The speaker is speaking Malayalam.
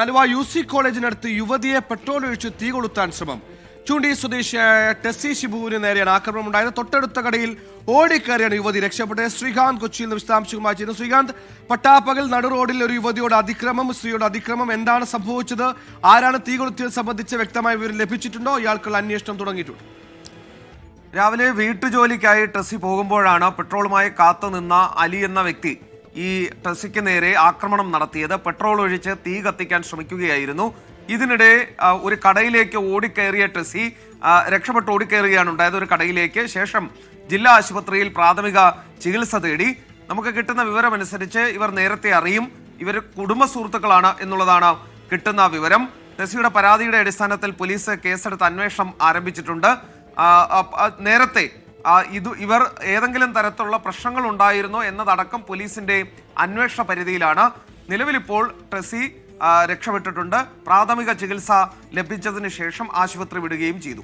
ആലുവ യു സി കോളേജിനടുത്ത് യുവതിയെ പെട്രോൾ ഒഴിച്ച് തീ കൊളുത്താൻ ശ്രമം. ചൂണ്ടി സ്വദേശിയായ ടെസ്സി ഷിബുവിന് നേരെയാണ് ആക്രമണം ഉണ്ടായത് തൊട്ടടുത്ത കടയിൽ ഓടിക്കയറിയാണ് യുവതി. രക്ഷപ്പെട്ടത് ശ്രീകാന്ത് കൊച്ചിയിൽ നിന്ന് വിശദാംശങ്ങളുമായി ചെയ്യുന്നു ശ്രീകാന്ത് പട്ടാപ്പകൽ നടു റോഡിൽ ഒരു യുവതിയോട് അതിക്രമം സ്ത്രീയോട് അതിക്രമം എന്താണ് സംഭവിച്ചത്? ആരാണ് തീ കൊളുത്തിയത് സംബന്ധിച്ച് വ്യക്തമായ വിവരം ലഭിച്ചിട്ടുണ്ടോ? ഇയാൾക്കുള്ള അന്വേഷണം തുടങ്ങിയിട്ടുണ്ട്. രാവിലെ വീട്ടുജോലിക്കായി ടെസ്സി പോകുമ്പോഴാണ് പെട്രോളുമായി കാത്തു നിന്ന അലി എന്ന വ്യക്തി ഈ ടെസ്സിക്ക് നേരെ ആക്രമണം നടത്തിയത്. പെട്രോൾ ഒഴിച്ച് തീ കത്തിക്കാൻ ശ്രമിക്കുകയായിരുന്നു. ഇതിനിടെ ഒരു കടയിലേക്ക് ഓടിക്കയറിയ ടെസി രക്ഷപ്പെട്ട് ഓടിക്കയറുകയാണ് ഉണ്ടായത് ഒരു കടയിലേക്ക്. ശേഷം ജില്ലാ ആശുപത്രിയിൽ പ്രാഥമിക ചികിത്സ തേടി. നമുക്ക് കിട്ടുന്ന വിവരമനുസരിച്ച് ഇവർ നേരത്തെ അറിയും. ഇവർ കുടുംബ സുഹൃത്തുക്കളാണ് എന്നുള്ളതാണ് കിട്ടുന്ന വിവരം. ടെസിയുടെ പരാതിയുടെ അടിസ്ഥാനത്തിൽ പോലീസ് കേസെടുത്ത് അന്വേഷണം ആരംഭിച്ചിട്ടുണ്ട്. നേരത്തെ ഇത് ഇവർ ഏതെങ്കിലും തരത്തിലുള്ള പ്രശ്നങ്ങൾ ഉണ്ടായിരുന്നോ എന്നതടക്കം പോലീസിന്റെ അന്വേഷണ പരിധിയിലാണ്. നിലവിലിപ്പോൾ ട്രസി രക്ഷപ്പെട്ടിട്ടുണ്ട്. പ്രാഥമിക ചികിത്സ ലഭിച്ചതിന് ശേഷം ആശുപത്രി വിടുകയും ചെയ്തു.